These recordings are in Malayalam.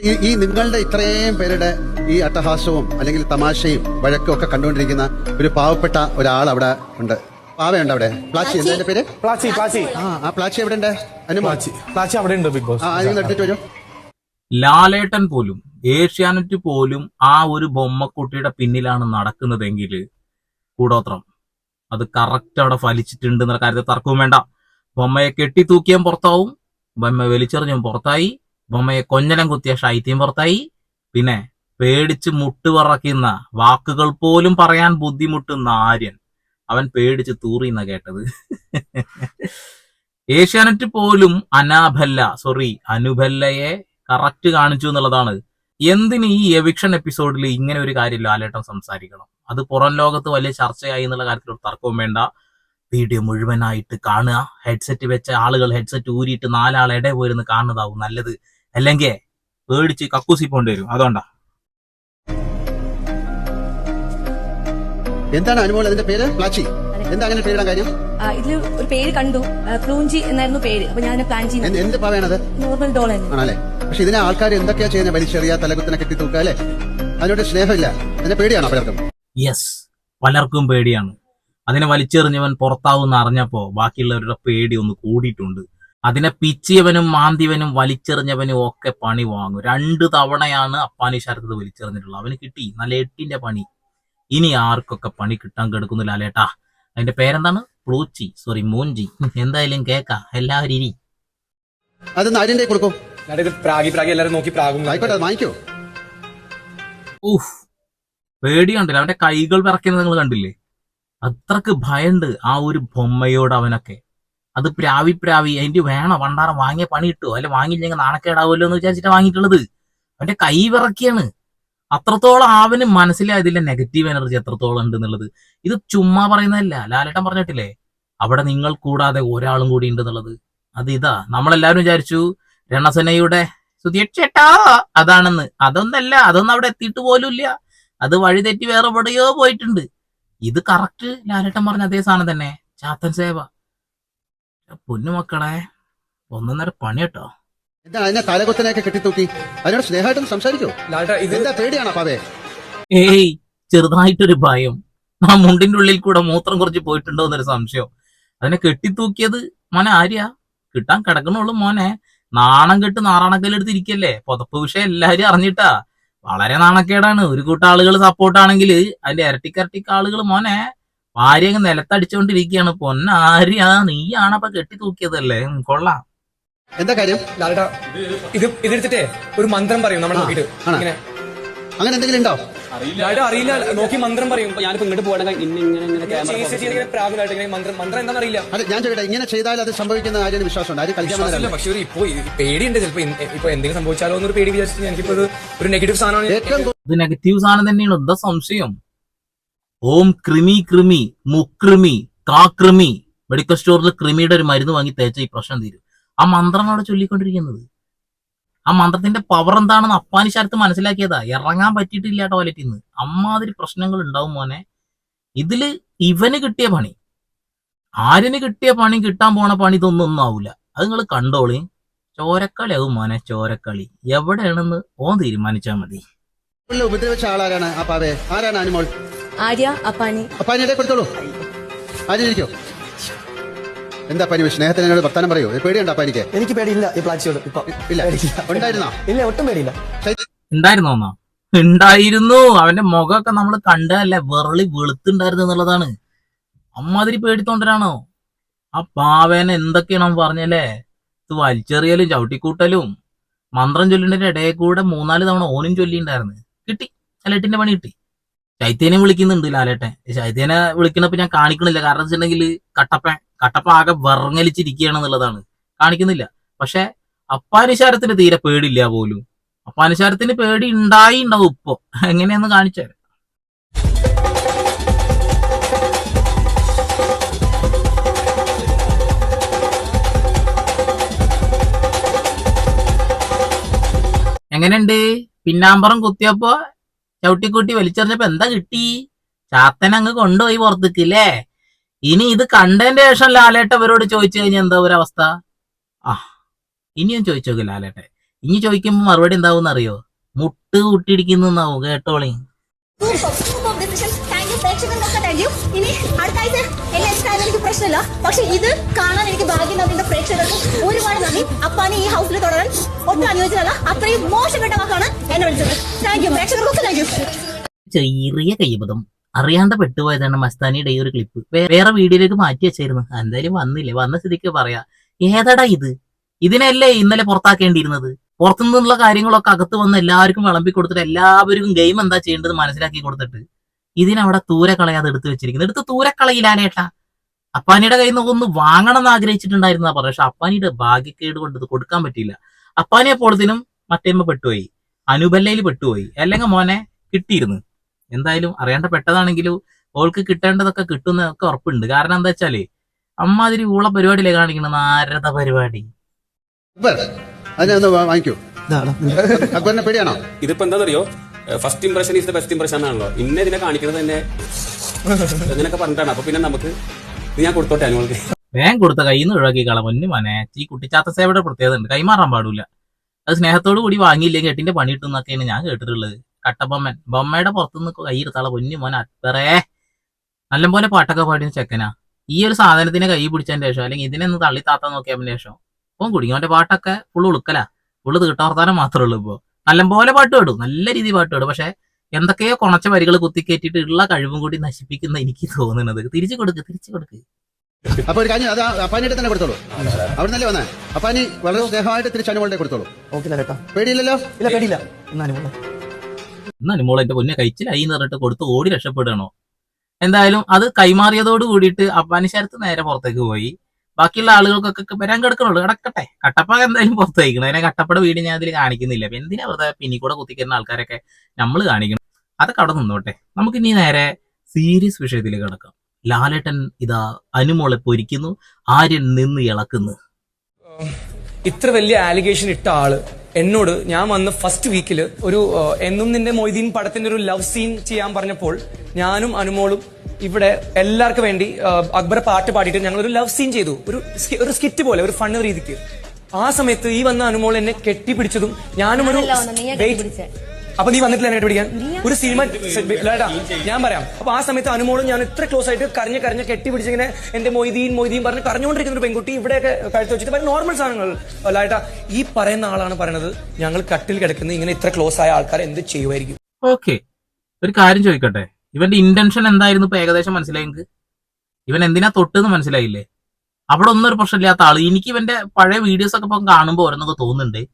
ഈ ഈ നിങ്ങളുടെ ഇത്രയും പേരുടെ ഈ അട്ടഹാസവും അല്ലെങ്കിൽ തമാശയും വഴക്കും ഒക്കെ കണ്ടുകൊണ്ടിരിക്കുന്ന ഒരു പാവപ്പെട്ട ഒരാൾ അവിടെ ഉണ്ട്. പാവയുണ്ട് അവിടെ? പ്ലാച്ചി എന്താ പേര്? പ്ലാച്ചി പ്ലാച്ചി. ആ ആ പ്ലാച്ചി എവിടെ ഉണ്ട് അനുമാച്ചി പ്ലാച്ചി. പ്ലാച്ചി അവിടെ ഉണ്ട് ബിഗ് ബോസ്. ആ എടുത്തിട്ട് വരും. ലാലേട്ടൻ പോലും ഏഷ്യാനെറ്റ് പോലും ആ ഒരു ബൊമ്മക്കുട്ടിയുടെ പിന്നിലാണ് നടക്കുന്നതെങ്കിൽ കൂടോത്രം. അത് കറക്റ്റ് അവിടെ ഫലിച്ചിട്ടുണ്ട് എന്നുള്ള കാര്യത്തിൽ തർക്കവും വേണ്ട. ബൊമ്മയെ കെട്ടി തൂക്കിയും പുറത്താവും. ബൊമ്മ വലിച്ചെറിഞ്ഞും പുറത്തായി. ബൊമ്മയെ കൊഞ്ഞലം കുത്തിയ ഷൈത്യം പുറത്തായി. പിന്നെ പേടിച്ച് മുട്ടുപറക്കുന്ന വാക്കുകൾ പോലും പറയാൻ ബുദ്ധിമുട്ടുന്ന ആര്യൻ. അവൻ പേടിച്ച് തൂറിന്ന കേട്ടത്. ഏഷ്യാനെറ്റ് പോലും അനാഭല്ല സോറി അനുഭല്ലയെ കറക്റ്റ് കാണിച്ചു എന്നുള്ളതാണ്. എന്തിന് ഈ എവിക്ഷൻ എപ്പിസോഡിൽ ഇങ്ങനെ ഒരു കാര്യം ലാലേട്ടൻ സംസാരിക്കണം? അത് പുറം ലോകത്ത് വലിയ ചർച്ചയായി എന്നുള്ള കാര്യത്തിൽ ഒരു തർക്കവും വേണ്ട. വീഡിയോ മുഴുവനായിട്ട് കാണുക. ഹെഡ്സെറ്റ് വെച്ച ആളുകൾ ഹെഡ്സെറ്റ് ഊരിയിട്ട് ഇടയിൽ പോയിരുന്ന് കാണുന്നതാവും നല്ലത്. അല്ലെങ്കിൽ പേടിച്ച് കക്കൂസി പോണ്ടി വരും അതുകൊണ്ടാ. എന്താണ് അനുമോൾ അതിന്റെ പേര്? പ്ലാച്ചി. എന്താ അങ്ങനെ പേരിടാൻ കാര്യം? ഇതിൽ ഇതിൽ ഒരു പേര് കണ്ടു. ക്ലൂഞ്ചി എന്നായിരുന്നു പേര്. അപ്പൊ ഞാൻ പ്ലാൻ എന്ത് ചെയ്യുന്നത് എന്ത് പാവയാണത് നോർമൽ ഡോൾ ആണല്ലേ? പക്ഷെ ഇതിനെ ആൾക്കാർ എന്തൊക്കെയാ ചെയ്യുന്നത് വലിച്ചെറിയ തലകുത്തിനെ കെട്ടി തൂക്കുക അല്ലേ? അതിനോട് സ്നേഹമില്ല. അതിന്റെ പേടിയാണോ പലർക്കും? യെസ് പലർക്കും പേടിയാണ്. അതിനെ വലിച്ചെറിഞ്ഞവൻ പുറത്താവും അറിഞ്ഞപ്പോ ബാക്കിയുള്ളവരുടെ പേടി ഒന്ന് കൂടിയിട്ടുണ്ട്. അതിനെ പിച്ചിയവനും മാന്തിയവനും വലിച്ചെറിഞ്ഞവനും ഒക്കെ പണി വാങ്ങും. രണ്ട് തവണയാണ് അപ്പാനി ശരത്ത് വലിച്ചെറിഞ്ഞിട്ടുള്ളത്. അവന് കിട്ടി. നല്ല എട്ടിന്റെ പണി. ഇനി ആർക്കൊക്കെ പണി കിട്ടാൻ കിടക്കുന്നില്ല അല്ലേട്ടാ അതിന്റെ പേരെന്താണ്? പ്ലൂച്ചി. സോറി മൂഞ്ചി. എന്തായാലും കേക്ക. എല്ലാവരും ഇനി അത് ആര്യന്റെ കൊടുക്കും. ഇത് പ്രാഗി പ്രാഗി എല്ലാരും നോക്കി പ്രാഗും. ആയിക്കോട്ടെ വാങ്ങിക്കോ. പേടി കണ്ടില്ല അവന്റെ കൈകൾ വിറക്കുന്നത് നിങ്ങൾ കണ്ടില്ലേ? അത്രയ്ക്ക് ഭയണ്ട് ആ ഒരു ബൊമ്മയോട് അവനൊക്കെ. അത് പ്രാവി പ്രാവി അതിന്റെ വേണം വണ്ടാരം വാങ്ങിയ പണി കിട്ടുമോ അല്ലെ വാങ്ങിയില്ലെങ്കിൽ നാണക്കേടാവുമല്ലോ എന്ന് വിചാരിച്ചിട്ട് വാങ്ങിയിട്ടുള്ളത്. അവന്റെ കൈ വിറക്കിയാണ്. അത്രത്തോളം അവന് ഇതിലെ നെഗറ്റീവ് എനർജി എത്രത്തോളം ഉണ്ട് എന്നുള്ളത്. ഇത് ചുമ്മാ പറയുന്നതല്ല. ലാലേട്ടൻ പറഞ്ഞിട്ടില്ലേ? അവിടെ നിങ്ങൾ കൂടാതെ ഒരാളും കൂടി ഉണ്ട് എന്നുള്ളത്. അത് ഇതാ. നമ്മളെല്ലാവരും വിചാരിച്ചു രണസനയുടെ സുധീക്ഷേട്ടാ അതാണെന്ന്. അതൊന്നല്ല അതൊന്നും അവിടെ എത്തിയിട്ട് പോലും ഇല്ല. അത് വഴിതെറ്റി വേറെ എവിടെയോ പോയിട്ടുണ്ട്. ഇത് കറക്റ്റ് ലാലേട്ടൻ പറഞ്ഞ അതേ സാധനം തന്നെ. ചാത്തൻ സേവ. പൊന്നു മക്കളെ ഒന്നൊന്നര പണി കേട്ടോ എന്താ അതിനെ തലകുത്തനെയൊക്കെ കെട്ടിത്തൂക്കി? അതിനോട് സ്നേഹമായിട്ടും സംസാരിക്കോ. ഇതെന്താ പേടിയാണോ പാവേ? ഏയ് ചെറുതായിട്ടൊരു ഭയം. ആ മുണ്ടിന്റെ ഉള്ളിൽ കൂടെ മൂത്രം കുറച്ച് പോയിട്ടുണ്ടോ എന്നൊരു സംശയം. അതിനെ കെട്ടിത്തൂക്കിയത് മോനെ ആര്യാ? കിട്ടാൻ കിടക്കണുള്ളൂ മോനെ. നാണം കെട്ട് നാറാണക്കല്ലെടുത്ത് ഇരിക്കല്ലേ പുതപ്പ് വിഷയം എല്ലാരും അറിഞ്ഞിട്ടാ. വളരെ നാണക്കേടാണ്. ഒരു കൂട്ടം ആളുകൾ സപ്പോർട്ടാണെങ്കിൽ അതിന്റെ ഇരട്ടിക്കരട്ടിക്ക് ആളുകൾ മോനെ ഭാര്യ അങ്ങ് നിലത്തടിച്ചുകൊണ്ടിരിക്കുകയാണ് പൊന്നാര്യ നീയാണപ്പൊ കെട്ടി തൂക്കിയതല്ലേ? കൊള്ളാം. എന്താ കാര്യം? ലാലേട്ടാ ഇത് ഇതെടുത്തിട്ടേ ഒരു മന്ത്രം പറയും നമ്മുടെ? ഇങ്ങനെ. അങ്ങനെ എന്തെങ്കിലും ഉണ്ടോ? ലാലേട്ടാ അറിയില്ല. നോക്കി മന്ത്രം പറയും. ഞാനിപ്പോ ഇങ്ങോട്ട് പോകണമെങ്കിൽ ഇങ്ങനെ ഇങ്ങനെ ക്യാമറ ഇങ്ങനെ മന്ത്രം. മന്ത്രം എന്താണെന്ന് അറിയില്ല. അതെ ഞാൻ ചോദിക്കട്ടെ ഇങ്ങനെ ചെയ്താൽ അത് സംഭവിക്കുന്ന ആര്യന് വിശ്വാസമുണ്ട് ആര് കളിക്കാൻ പക്ഷേ ഒരു ഇപ്പൊ പേടിയുണ്ട് ചിലപ്പോ ഇപ്പൊ എന്തെങ്കിലും സംഭവിച്ചാലോ എന്നൊരു പേടി വിചാരിച്ചിട്ട് എനിക്കിപ്പോ ഇത് ഒരു നെഗറ്റീവ് സാധനമാണ് ഏറ്റവും നെഗറ്റീവ് സാധനം തന്നെയാണ്. എന്താ സംശയം? ഓം ക്രിമി ക്രിമി മുക്രിമി കാക്രിമി. മെഡിക്കൽ സ്റ്റോറിൽ കൃമിയുടെ ഒരു മരുന്ന് വാങ്ങി തേച്ച ഈ പ്രശ്നം തീരും. ആ മന്ത്രമാണ് അവിടെ ചൊല്ലിക്കൊണ്ടിരിക്കുന്നത്. ആ മന്ത്രത്തിന്റെ പവർ എന്താണെന്ന് അപ്പാനി ശരത്ത് മനസ്സിലാക്കിയതാ. ഇറങ്ങാൻ പറ്റിയിട്ടില്ല ടോയ്ലറ്റിൽ നിന്ന് അമ്മാതിരി പ്രശ്നങ്ങൾ ഉണ്ടാവും മോനെ. ഇതിൽ ഇവന് കിട്ടിയ പണി. ആരിന് കിട്ടിയ പണി കിട്ടാൻ പോണ പണി ഇതൊന്നും ഒന്നും ആവൂല അത് നിങ്ങൾ കണ്ടോളി. ചോരക്കളി ആവും മോനെ ചോരക്കളി. എവിടെയാണെന്ന് ഓൻ തീരുമാനിച്ചാൽ മതി. ഉപദ്രവിച്ച ആളാരാണ് ആ പാവേ ആരാണ് അനുമോൾ? ആര്യ അപ്പാനി? അപ്പാനി അതെ കൊടുത്തോളൂ. ആര്യനിരിക്കോ എന്താ പനി സ്നേഹത്തിന് എന്നോട് വർത്താനം പറയൂ. പേടിയുണ്ടോ പനിക്ക് എനിക്ക് പേടിയില്ല ഈ പ്ലാച്ചിയോട്. ഇപ്പൊ ഇല്ല. ഉണ്ടായിരുന്നോ? ഇല്ല ഒട്ടും പേടിയില്ല. ഉണ്ടായിരുന്നോ എന്നാ ഉണ്ടായിരുന്നു. അവന്റെ മുഖമൊക്കെ നമ്മൾ കണ്ടതല്ലേ? വെറളി വെളുത്തുണ്ടായിരുന്നു എന്നുള്ളതാണ്. അമ്മാതിരി പേടിത്തോണ്ടരാണോ? ആ പാവേന എന്തൊക്കെയാണ് അവൻ പറഞ്ഞല്ലേ ഇത് വലിച്ചെറിയലും ചവിട്ടിക്കൂട്ടലും മന്ത്രം ചൊല്ലിന്റെ ഇടയിൽ കൂടെ മൂന്നാൽ തവണ ഓനും ചൊല്ലിണ്ടായിരുന്നു. കിട്ടി. ലാലേട്ടിന്റെ പണി കിട്ടി. ചൈത്യനെ വിളിക്കുന്നുണ്ട് ലാലേട്ടൻ. ശൈത്യനെ വിളിക്കണപ്പോ ഞാൻ കാണിക്കണില്ല. കാരണം വെച്ചിട്ടുണ്ടെങ്കിൽ കട്ടപ്പ കട്ടപ്പ ആകെ വറങ്ങലിച്ചിരിക്കുകയാണ് എന്നുള്ളതാണ്. കാണിക്കുന്നില്ല. പക്ഷെ അപ്പാനിശാരത്തിന് തീരെ പേടില്ല പോലും. അപ്പാനിശാരത്തിന് പേടി ഉണ്ടായി ഉണ്ടാവും ഇപ്പൊ. എങ്ങനെയെന്ന് കാണിച്ചു എങ്ങനെയുണ്ട്? പിന്നാമ്പറം കുത്തിയപ്പോ ചവിട്ടിക്കൂട്ടി വലിച്ചെറിഞ്ഞപ്പോ എന്താ കിട്ടി? ചാത്തൻ അങ്ങ് കൊണ്ടുപോയി പുറത്തേക്ക് ല്ലേ? ഇനി ഇത് കണ്ടതിന്റെ ശേഷം ലാലേട്ട അവരോട് ചോദിച്ചു കഴിഞ്ഞാൽ എന്താ ഒരു അവസ്ഥ? ആ ഇനിയും ചോദിച്ചോക്ക് ലാലേട്ടെ ഇനി ചോദിക്കുമ്പോ മറുപടി എന്താവും അറിയോ? മുട്ട് കൂട്ടിയിടിക്കുന്നാവും കേട്ടോളി. ഇനി അടുത്ത ആഴ്ച എന്നെ ഇഷ്ടമായാലും എനിക്ക് പ്രശ്നമില്ല. പക്ഷെ ഇത് കാണാൻ എനിക്ക് ഭാഗ്യം തന്നിന്റെ പ്രേക്ഷകർക്ക് ഒരുപാട് നന്ദി. അപ്പാനെ ഈ ഹൗസിൽ തുടരാൻ ഒട്ടും അനുയോജ്യമല്ല. അത്രയും മോശപ്പെട്ട വാക്കാണ് എന്നെ വിളിച്ചത്. താങ്ക് യു പ്രേക്ഷകർക്കൊക്കെ താങ്ക് യു ചെറിയ കൈപതം അറിയാണ്ട് പെട്ടുപോയതാണ് മസ്താനിയുടെ ഈ ഒരു ക്ലിപ്പ് വേറെ വീഡിയോയിലേക്ക് മാറ്റി വെച്ചായിരുന്നു. എന്തായാലും വന്നില്ലേ? വന്ന സ്ഥിതിക്ക് പറയാ. ഏതടാ ഇത്? ഇതിനല്ലേ ഇന്നലെ പുറത്താക്കേണ്ടിയിരുന്നത്? പുറത്തുനിന്നുള്ള കാര്യങ്ങളൊക്കെ അകത്ത് വന്ന് എല്ലാവർക്കും വിളമ്പി കൊടുത്തിട്ട് എല്ലാവർക്കും ഗെയിം എന്താ ചെയ്യേണ്ടത് മനസ്സിലാക്കി കൊടുത്തിട്ട്. ഇതിനവിടെ തൂരെ അത് എടുത്തു വെച്ചിരിക്കുന്നത്. എടുത്ത് തൂരക്കളയിലാനേട്ടാ അപ്പാനിയുടെ കയ്യിൽ നിന്ന് ഒന്ന് വാങ്ങണം എന്ന് ആഗ്രഹിച്ചിട്ടുണ്ടായിരുന്ന പറഞ്ഞു പക്ഷെ അപ്പാനിയുടെ ഭാഗ്യക്കേട് കൊണ്ട് ഇത് കൊടുക്കാൻ പറ്റിയില്ല. അപ്പാനിയെ പോളത്തിനും മറ്റേമ്മ പെട്ടുപോയി. അനുബല്ലയിൽ പെട്ടുപോയി. അല്ലെങ്കിൽ മോനെ കിട്ടിയിരുന്നു. എന്തായാലും അറിയാണ്ട് പെട്ടതാണെങ്കിലും ഓൾക്ക് കിട്ടേണ്ടതൊക്കെ കിട്ടുന്നതൊക്കെ ഉറപ്പുണ്ട്. കാരണം എന്താ വെച്ചാൽ അമ്മാതിരി ഊള പരിപാടിയിലേ കാണിക്കണം നാരദ പരിപാടി. വാങ്ങിക്കൂ. ഇതിപ്പോ എന്താണെന്നറിയോ first impression is the best impression ആണല്ലോ. ഇന്ന ഇതിനെ കാണിക്കുന്നത് തന്നെ അങ്ങനെയൊക്കെ പറഞ്ഞിട്ടാണ്. അപ്പൊ പിന്നെ നമുക്ക് ഇത് ഞാൻ കൊടുത്തോട്ടെ അനുകൾക്ക് വേഗം കൊടുത്ത കൈന്ന് നിന്ന് ഒഴിവാക്കി കള. പൊന്നു മനെ ഈ കുട്ടിച്ചാത്ത സേവയുടെ പ്രത്യേകത ഉണ്ട്. കൈമാറാൻ പാടില്ല. അത് സ്നേഹത്തോടു കൂടി വാങ്ങിയില്ലെങ്കിൽ എട്ടിന്റെ പണി കിട്ടും എന്നൊക്കെയാണ് ഞാൻ കേട്ടിട്ടുള്ളത്. കട്ടബൊമ്മൻ ബൊമ്മയുടെ പുറത്തുനിന്ന് കൈ എടുത്താളെ പൊന്നു മോനെ അത്രേ. നല്ലപോലെ പാട്ടൊക്കെ പാടിയ ചെക്കനാ. ഈ ഒരു സാധനത്തിന് കൈ പിടിച്ചതിന് ശേഷം അല്ലെങ്കിൽ ഇതിനെ ഒന്ന് തള്ളി താത്താൻ നോക്കിയതിന് ശേഷം ഇപ്പം കുടുങ്ങി അവന്റെ പാട്ടൊക്കെ ഫുള്ള് ഉളുക്കലാ. ഫുള്ള് തീട്ടാർത്താനം മാത്രമേ ഉള്ളൂ ഇപ്പോ. നല്ലപോലെ പാട്ട് പാടും നല്ല രീതി പാട്ട് പാടും പക്ഷെ എന്തൊക്കെയോ കുണച്ച വരികൾ കുത്തിക്കേറ്റിട്ടുള്ള ഉള്ള കഴിവും കൂടി നശിപ്പിക്കുന്ന എനിക്ക് തോന്നുന്നത്. തിരിച്ചു കൊടുക്ക് തിരിച്ചു കൊടുക്ക്. അപ്പൊ ഒരു കാര്യം അത് അപ്പാനിയുടെ തന്നെ കൊടുത്തോളൂ. അവിടെ നിന്നല്ലേ വന്നേ? അപ്പാനി വളരെ സ്നേഹമായിട്ട് തിരിച്ചു അനുമോളുടെ കൊടുത്തോളൂ. പേടിയില്ലല്ലോ? ഇല്ല പേടിയില്ല. എന്നാ അനുമോൾ എന്റെ പൊന്നെ കഴിച്ചിലായി എന്ന് പറഞ്ഞിട്ട് കൊടുത്ത് ഓടി രക്ഷപ്പെടണോ എന്തായാലും അത് കൈമാറിയതോട് കൂടിയിട്ട് അഫ്ഗാനിസ്ഥാനത്ത് നേരെ പുറത്തേക്ക് പോയി. ബാക്കിയുള്ള ആളുകൾക്കൊക്കെ വരാൻ കിടക്കണുള്ളൂ കിടക്കട്ടെ കട്ടപ്പ എന്തായാലും പുറത്ത് കഴിക്കണം അതിനെ കട്ടപ്പട വീട് ഞാൻ അതിൽ കാണിക്കുന്നില്ല. അപ്പൊ എന്തിനാ വെറുതെ പിന്നി കൂടെ കുത്തിക്കുന്ന ആൾക്കാരൊക്കെ നമ്മൾ കാണിക്കണം? അതൊക്കെ അവിടെ നിന്നോട്ടെ. നമുക്ക് ഇനി നേരെ സീരിയസ് വിഷയത്തിലേക്ക് കിടക്കാം. ലാലേട്ടൻ ഇതാ അനുമോളെ പൊരിക്കുന്നു. ആര്യൻ നിന്ന് ഇളക്കുന്നു. ഇത്ര വലിയ ആലിഗേഷൻ ഇട്ട ആൾ എന്നോട് ഞാൻ വന്ന ഫസ്റ്റ് വീക്കിൽ ഒരു എന്നും നിന്റെ മൊയ്തീൻ പടത്തിന്റെ ഒരു ലവ് സീൻ ചെയ്യാൻ പറഞ്ഞപ്പോൾ ഞാനും അനുമോളും ഇവിടെ എല്ലാവർക്കും വേണ്ടി അക്ബർ അക്ബറെ പാട്ട് പാടിയിട്ട് ഞങ്ങൾ ഒരു ലവ് സീൻ ചെയ്തു. ഒരു ഒരു സ്കിറ്റ് പോലെ ഒരു ഫണ്ണ് രീതിക്ക്. ആ സമയത്ത് ഈ വന്ന അനുമോൾ എന്നെ കെട്ടിപ്പിടിച്ചതും ഞാനും ഒരു. അപ്പൊ നീ വന്നിട്ടില്ല എന്നെ പിടിക്കാൻ ഒരു സിനിമ ലേട്ടാ ഞാൻ പറയാം. അപ്പൊ ആ സമയത്ത് അനുമോളും ഞാൻ ഇത്ര ക്ലോസ് ആയിട്ട് കരഞ്ഞ് കരഞ്ഞ് കെട്ടിപ്പിടിച്ചിങ്ങനെ എന്റെ മൊയ്തീൻ മൊയ്തീൻ പറഞ്ഞ് കരഞ്ഞുകൊണ്ടിരിക്കുന്ന ഒരു പെൺകുട്ടി ഇവിടെയൊക്കെ കഴുത്ത് വെച്ചിട്ട് ഭയങ്കര നോർമൽ സാധനങ്ങൾ. ലേട്ടാ ഈ പറയുന്ന ആളാണ് പറയുന്നത് ഞങ്ങൾ കട്ടിൽ കിടക്കുന്ന ഇങ്ങനെ ഇത്ര ക്ലോസ് ആയ ആൾക്കാർ എന്ത് ചെയ്യുമായിരിക്കും ഓക്കെ ഒരു കാര്യം ചോദിക്കട്ടെ? ഇവന്റെ ഇന്റൻഷൻ എന്തായിരുന്നു ഇപ്പൊ ഏകദേശം മനസ്സിലായി എനിക്ക് ഇവൻ എന്തിനാ തൊട്ടെന്ന് മനസ്സിലായില്ലേ? അവിടെ ഒന്നും ഒരു പ്രശ്നമില്ലാത്ത ആൾ. എനിക്ക് ഇവന്റെ പഴയ വീഡിയോസ് ഒക്കെ ഇപ്പം കാണുമ്പോൾ ഓരോന്നൊക്കെ തോന്നുന്നുണ്ട്.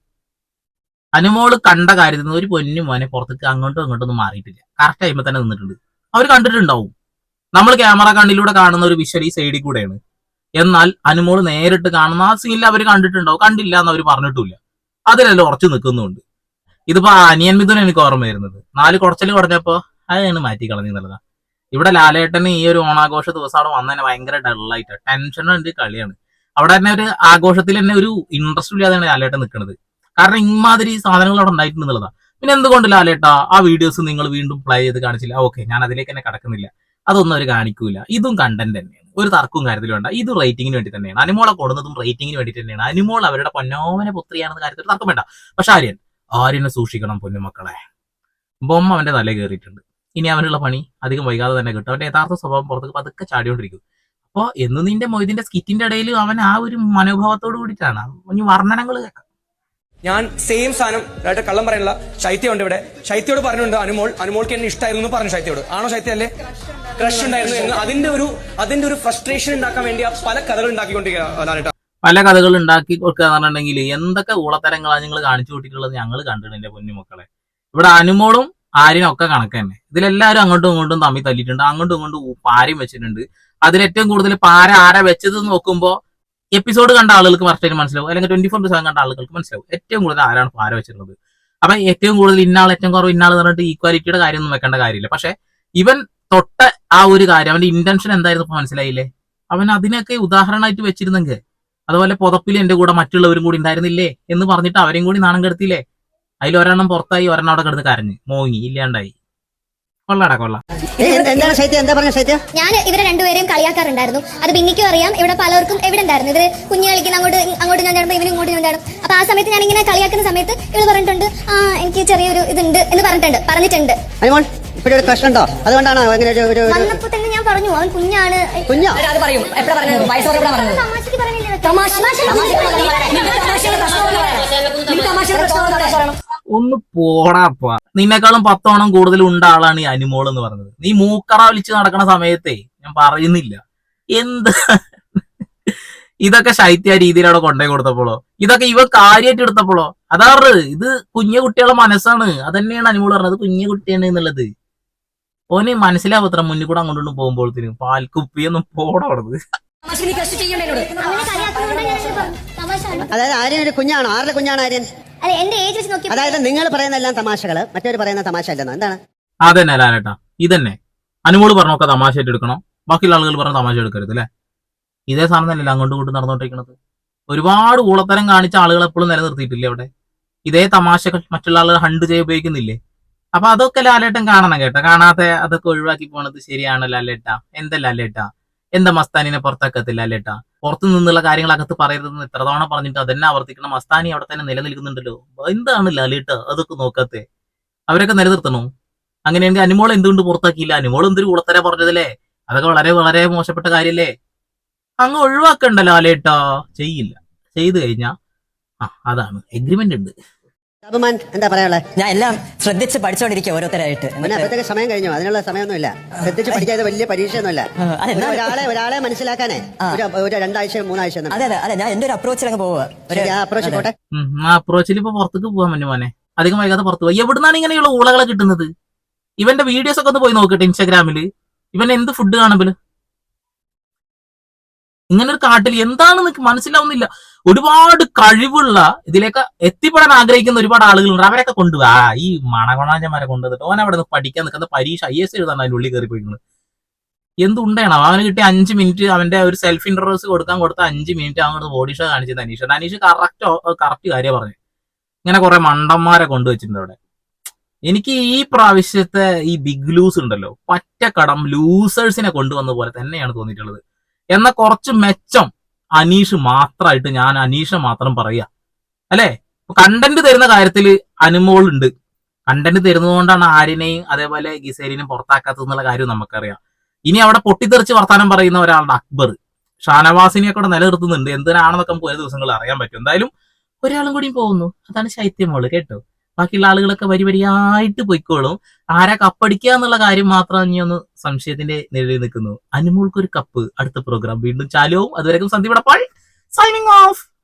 അനുമോൾ കണ്ട കാര്യത്തിൽ നിന്ന് ഒരു പൊന്നും മോനെ പുറത്തേക്ക് അങ്ങോട്ടും ഇങ്ങോട്ടും ഒന്നും മാറിയിട്ടില്ല. കറക്റ്റ് ടൈമിൽ തന്നെ നിന്നിട്ടുണ്ട്. അവർ കണ്ടിട്ടുണ്ടാവും. നമ്മൾ ക്യാമറ കണ്ണിലൂടെ കാണുന്ന ഒരു വിഷ്വൽ ഈ സൈഡിൽ കൂടെയാണ്. എന്നാൽ അനുമോൾ നേരിട്ട് കാണുന്ന ആ സീനിൽ അവർ കണ്ടിട്ടുണ്ടാവും. കണ്ടില്ല എന്ന് അവർ പറഞ്ഞിട്ടില്ല അതിലെല്ലാം ഉറച്ചു നിൽക്കുന്നുണ്ട് ഇതിപ്പോ അനിയൻ മിഥുൻ എനിക്ക് ഓർമ്മ വരുന്നത്. നാല് കുറച്ചൽ കുറഞ്ഞപ്പോ? അതാണ് മാറ്റി കളഞ്ഞു എന്നുള്ളതാ. ഇവിടെ ലാലേട്ടന് ഈ ഒരു ഓണാഘോഷ ദിവസം അവിടെ വന്നതന്നെ ഭയങ്കര ഡള്ളായിട്ട് ടെൻഷനുണ്ട് കളിയാണ്. അവിടെ തന്നെ ഒരു ആഘോഷത്തിൽ തന്നെ ഒരു ഇൻട്രസ്റ്റ് ഇല്ലാതെയാണ് ലാലേട്ടൻ നിൽക്കുന്നത് കാരണം ഇമാതിരി സാധനങ്ങൾ അവിടെ ഉണ്ടായിട്ടുണ്ടെന്നുള്ളതാണ് പിന്നെ എന്തുകൊണ്ട് ലാലേട്ട ആ വീഡിയോസ് നിങ്ങൾ വീണ്ടും പ്ലേ ചെയ്ത് കാണിച്ചില്ല? ഓക്കെ ഞാൻ അതിലേക്ക് തന്നെ കടക്കുന്നില്ല. അതൊന്നും അവർ കാണിക്കൂല. ഇതും കണ്ടന്റ് തന്നെയാണ്. ഒരു തർക്കവും കാര്യത്തിൽ വേണ്ട. ഇത് റേറ്റിംഗിന് വേണ്ടി തന്നെയാണ്. അനുമോളെ കൊടുന്നതും റേറ്റിംഗിന് വേണ്ടി തന്നെയാണ്. അനുമോൾ അവരുടെ പൊന്നോമന പുത്രിയാണെന്ന കാര്യത്തിൽ തർക്കം വേണ്ട. പക്ഷെ ആര്യൻ ആര്യനെ സൂക്ഷിക്കണം പൊന്നുമക്കളെ. ബൊമ്മ അവന്റെ തല കയറിയിട്ടുണ്ട്. ഇനി അവനുള്ള പണി അധികം വൈകാതെ തന്നെ കിട്ടും. അവന്റെ യഥാർത്ഥ സ്വഭാവം പുറത്തേക്ക് പതുക്കെ ചാടിക്കൊണ്ടിരിക്കും. അപ്പൊ എന്ന് നിന്റെ മൊയ്തിന്റെ സ്കിറ്റിന്റെ ഇടയിൽ അവൻ ആ ഒരു മനോഭാവത്തോട് കൂടിയിട്ടാണ്. ഇനി വർണനങ്ങൾ കേൾക്കാം. ഞാൻ സെയിം സാധനം ഏട്ടാ കള്ളം പറയാനുള്ള ശൈത്യം ഉണ്ട് ഇവിടെ. ശൈത്യോട് പറഞ്ഞിട്ടുണ്ട് അനുമോൾ അനുമോൾക്ക് എന്നെ ഇഷ്ടമായിരുന്നു എന്ന് പറഞ്ഞു ശൈത്യോട് ആണോ ശൈത്യ അല്ലേ? ക്രഷ് ഉണ്ടായിരുന്നു എന്ന്. അതിന്റെ ഒരു അതിന്റെ ഒരു ഫ്രസ്ട്രേഷൻ ഉണ്ടാക്കാൻ വേണ്ടി പല കഥകൾ ഉണ്ടാക്കിക്കൊണ്ടിരിക്കുക പല കഥകൾ ഉണ്ടാക്കി കൊടുക്കുക എന്ന് പറഞ്ഞിട്ടുണ്ടെങ്കിൽ എന്തൊക്കെ ഊളത്തരങ്ങളാണ് നിങ്ങൾ കാണിച്ചു കൂട്ടിയിട്ടുള്ളത് ഞങ്ങൾ കണ്ടിട്ടുണ്ട് എന്റെ പൊന്നു മക്കളെ. ഇവിടെ അനുമോളും ആര്യനും ഒക്കെ കണക്ക് തന്നെ ഇതിലെല്ലാവരും അങ്ങോട്ടും ഇങ്ങോട്ടും തമ്മിൽ തല്ലിയിട്ടുണ്ട്. അങ്ങോട്ടും ഇങ്ങോട്ടും പാരയും വെച്ചിട്ടുണ്ട്. അതിലേറ്റവും കൂടുതൽ പാര ആരാ വെച്ചത് നോക്കുമ്പോൾ എപ്പിസോഡ് കണ്ട ആളുകൾക്ക് കറക്റ്റായിട്ട് മനസ്സിലാവും. അല്ലെങ്കിൽ ട്വന്റി ഫോർ സെവൻ കണ്ട ആളുകൾക്ക് മനസ്സിലാവും. ഏറ്റവും കൂടുതൽ ആരാണ് പാര വെച്ചിട്ടുള്ളത്. അപ്പൊ ഏറ്റവും കൂടുതൽ ഇന്നാൾ ഏറ്റവും കുറവ് ഇന്നാൾ പറഞ്ഞിട്ട് ഈക്വാലിറ്റിയുടെ കാര്യം ഒന്നും വെക്കേണ്ട കാര്യമില്ല. പക്ഷെ ഇവൻ തൊട്ട ആ ഒരു കാര്യം അവന്റെ ഇന്റൻഷൻ എന്തായിരുന്നു ഇപ്പൊ മനസ്സിലായില്ലേ? അവൻ അതിനൊക്കെ ഉദാഹരണമായിട്ട് വെച്ചിരുന്നെങ്കിൽ അതുപോലെ പുതപ്പിൽ എന്റെ കൂടെ മറ്റുള്ളവരും കൂടി ഉണ്ടായിരുന്നില്ലേ എന്ന് പറഞ്ഞിട്ട് അവരെയും കൂടി നാണം കെടുത്തില്ലേ? അതിൽ ഒരെണ്ണം പുറത്തായി ഒരെണ്ണം അവിടെ കിടന്ന് കരഞ്ഞ് മോങ്ങി ഇല്ലാണ്ടായി കൊള്ളാടാ കൊള്ളാം ഞാൻ ഇവരെ രണ്ടുപേരെയും കളിയാക്കാറുണ്ടായിരുന്നു അത് ബിന്നിക്കും അറിയാം ഇവിടെ പലർക്കും എവിടെ ഉണ്ടായിരുന്നു ഇവർ കുഞ്ഞു കളിക്കുന്ന അങ്ങോട്ട് അങ്ങോട്ട് ഞാൻ ചാടുമ്പോൾ ഇവനും ഇങ്ങോട്ട് ഞാൻ ചാടും അപ്പൊ ആ സമയത്ത് ഞാൻ ഇങ്ങനെ കളിയാക്കുന്ന സമയത്ത് ഇവൾ പറഞ്ഞിട്ടുണ്ട് ആ എനിക്ക് ചെറിയൊരു ഇതുണ്ട് എന്ന് പറഞ്ഞിട്ടുണ്ട് പറഞ്ഞിട്ടുണ്ട് അനുമോൾ ഇപ്പോഴും ഒരു പ്രശ്നമുണ്ടോ അതുകൊണ്ടാണോ അങ്ങനെ ഒരു ഒരു- ഒരു വന്നപ്പോ തന്നെ ഞാൻ പറഞ്ഞു അവൻ കുഞ്ഞാണ് കുഞ്ഞോ അത് പറയും എപ്പോഴാ പറഞ്ഞത് വയസ്സോടെ പറഞ്ഞു പറഞ്ഞത് തമാശക്ക് പറഞ്ഞില്ല തമാശ തമാശ ഒന്ന് പോടാപ്പാ നിന്നെക്കാളും പത്തോണം കൂടുതൽ ഉണ്ട ആളാണ് ഈ അനുമോൾ എന്ന് പറഞ്ഞത്. നീ മൂക്കറ വലിച്ച് നടക്കണ സമയത്തെ ഞാൻ പറയുന്നില്ല. എന്ത്? ഇതൊക്കെ ശൈത്യ രീതിയിൽ അവിടെ കൊണ്ടുപോയി കൊടുത്തപ്പോഴോ ഇതൊക്കെ ഇവ കാര്യമായിട്ട് എടുത്തപ്പോഴോ അതാറ് ഇത് കുഞ്ഞു കുട്ടികളുടെ മനസ്സാണ്. അതന്നെയാണ് അനുമോൾ പറഞ്ഞത് കുഞ്ഞു കുട്ടിയാണ് എന്നുള്ളത്. ഓന് മനസ്സിലാവത്ര മുന്നിൽ കൂടെ അങ്ങോട്ടും പോകുമ്പോഴത്തേനും പാൽക്കുപ്പിയൊന്നും. തമാശ അതായത് ആര്യൻ ഒരു കുഞ്ഞാണോ? ആരുടെ കുഞ്ഞാണ് ആര്യൻ? എന്റെ ഏജ് വെച്ച് നോക്കി അതായത് നിങ്ങൾ പറയുന്ന എല്ലാം തമാശകൾ മറ്റൊരു പറയുന്ന തമാശ അല്ലെന്നോ എന്താണ്? അതന്നെ ലാലേട്ടാ ഇതന്നെ. അനുമോൾ പറഞ്ഞൊക്കെ തമാശയായിട്ട് എടുക്കണോ. ബാക്കിയുള്ള ആളുകൾ പറഞ്ഞ തമാശ എടുക്കരുത് അല്ലെ ഇതേ സാധനം തന്നെയല്ലേ അങ്ങോട്ടും ഇങ്ങോട്ടും നടന്നുകൊണ്ടിരിക്കുന്നത് ഒരുപാട് ഊളത്തരം കാണിച്ച ആളുകൾ എപ്പോഴും നിലനിർത്തിയിട്ടില്ലേ അവിടെ? ഇതേ തമാശകൾ മറ്റുള്ള ആളുകൾ ഹണ്ട് ചെയ്ത് ഉപയോഗിക്കുന്നില്ലേ? അപ്പൊ അതൊക്കെ ലാലേട്ടൻ കാണണം കേട്ടോ. കാണാതെ അതൊക്കെ ഒഴിവാക്കി പോണത് ശരിയാണ് ലാലേട്ടാ. എന്താ ലാലേട്ടാ? എന്താ മസ്താനിനെ പുറത്താക്കത്തില്ല ലാലേട്ടാ പുറത്തു നിന്നുള്ള കാര്യങ്ങൾ അകത്ത് പറയരുതെന്ന് എത്ര തവണ പറഞ്ഞിട്ട് അതെന്നെ ആവർത്തിക്കണം. മസ്താനി അവിടെ തന്നെ നിലനിൽക്കുന്നുണ്ടല്ലോ. എന്താണ് ലാലേട്ടാ അതൊക്കെ നോക്കാത്തെ. അവരൊക്കെ നിലനിർത്തണോ? അങ്ങനെയാണെങ്കിൽ അനുമോൾ എന്തുകൊണ്ട് പുറത്താക്കിയില്ല? അനുമോൾ എന്തൊരു കുളത്തര പറഞ്ഞതല്ലേ? അതൊക്കെ വളരെ വളരെ മോശപ്പെട്ട കാര്യല്ലേ? അങ്ങ് ഒഴിവാക്കണ്ട ലാലേട്ടാ ചെയ്യില്ല. ചെയ്തു കഴിഞ്ഞാ ആ അതാണ്. എഗ്രിമെന്റ് ഉണ്ട്. അപമാൻ എന്താ പറയാനുള്ളത് ഞാൻ എല്ലാം ശ്രദ്ധിച്ച് പഠിച്ചുകൊണ്ടിരിക്കുക ഓരോരുത്തരായിട്ട്. പിന്നെ അപ്പോഴത്തേക്ക് സമയം കഴിഞ്ഞു? അതിനുള്ള സമയമൊന്നുമില്ല. ശ്രദ്ധിച്ച് പഠിക്കാതെ വലിയ പരീക്ഷയൊന്നുമില്ല. ഒരാളെ ഒരാളെ മനസ്സിലാക്കാനേ. ഒരു ഒരു രണ്ടാഴ്ച മൂന്നാഴ്ച അതെ അതെ അതെ ഞാൻ എന്റെ ഒരു അപ്രോച്ചിൽ അങ്ങ് പോവുക അപ്രോച്ച് പോട്ടെ. ആ അപ്രോച്ചിൽ ഇപ്പൊ പുറത്തേക്ക് പോവാൻ പറ്റും മോനെ. അധികം വൈകാതെ പുറത്ത് പോയി എവിടുന്നാണ് ഇങ്ങനെയുള്ള ഊളകളെ കിട്ടുന്നത്? ഇവന്റെ വീഡിയോസ് ഒക്കെ ഒന്ന് പോയി നോക്കട്ടെ ഇൻസ്റ്റാഗ്രാമിൽ ഇവൻ എന്ത് ഫുഡ് കാണുമ്പോൾ ഇങ്ങനെ ഒരു കാട്ടിൽ എന്താണ് നിനക്ക് മനസ്സിലാവുന്നില്ല. ഒരുപാട് കഴിവുള്ള ഇതിലേക്ക് എത്തിപ്പെടാൻ ആഗ്രഹിക്കുന്ന ഒരുപാട് ആളുകളുണ്ട്. അവരൊക്കെ കൊണ്ടുപോവാ ഈ മണകൊണാജന്മാരെ കൊണ്ടുവന്നിട്ട് ഓൻ അവിടെ നിന്ന് പഠിക്കാൻ നിൽക്കുന്ന പരീക്ഷ ഐ എസ് എഴുതാൻ അതിന്റെ ഉള്ളിൽ കയറി പോയിക്കുന്നത് എന്തുണ്ടാണ് അവന് കിട്ടിയ അഞ്ച് മിനിറ്റ് അവന്റെ ഒരു സെൽഫ് ഇന്റർവ്യൂസ് കൊടുക്കാൻ കൊടുത്ത അഞ്ച് മിനിറ്റ് അങ്ങോട്ട് ബോഡി ഷോ കാണിച്ചത് അനീഷ് അനീഷ് കറക്റ്റ് കറക്റ്റ് കാര്യം പറഞ്ഞു ഇങ്ങനെ കുറെ മണ്ടന്മാരെ കൊണ്ടുവച്ചിട്ടുണ്ട് അവിടെ. എനിക്ക് ഈ പ്രാവശ്യത്തെ ഈ ബിഗ് ലൂസ് ഉണ്ടല്ലോ പറ്റക്കടം ലൂസേഴ്സിനെ കൊണ്ടുവന്ന പോലെ തന്നെയാണ് തോന്നിയിട്ടുള്ളത്. എന്നാൽ കുറച്ച് മെച്ചം അനീഷ് മാത്രമായിട്ട് ഞാൻ അനീഷ മാത്രം പറയുക അല്ലേ? കണ്ടന്റ് തരുന്ന കാര്യത്തിൽ അനുമോൾ ഉണ്ട് കണ്ടന്റ് തരുന്നതുകൊണ്ടാണ് ആര്യനെയും അതേപോലെ ഗിസേലിനെയും പുറത്താക്കാത്തത് എന്നുള്ള കാര്യം നമുക്കറിയാം. ഇനി അവിടെ പൊട്ടിത്തെറിച്ച് വർത്താനം പറയുന്ന ഒരാളുടെ അക്ബർ. ഷാനവാസിനെയൊക്കെ അവിടെ നിലനിർത്തുന്നുണ്ട്. എന്തിനാണെന്നൊക്കെ നമുക്ക് ഒരു ദിവസങ്ങൾ അറിയാൻ പറ്റും. എന്തായാലും ഒരാളും കൂടിയും പോകുന്നു. അതാണ് ശൈത്യമോൾ കേട്ടോ? ബാക്കിയുള്ള ആളുകളൊക്കെ വരി വരിയായിട്ട് പൊയ്ക്കോളും. ആരാ കപ്പടിക്കുക എന്നുള്ള കാര്യം മാത്രം ഇനി ഒന്ന് സംശയത്തിന്റെ നിഴലിൽ നിൽക്കുന്നു. അനുമോൾക്ക് ഒരു കപ്പ് അടുത്ത പ്രോഗ്രാം വീണ്ടും ചാലുവും. അതുവരെയും സന്ദീപ് സൈനിങ് ഓഫ്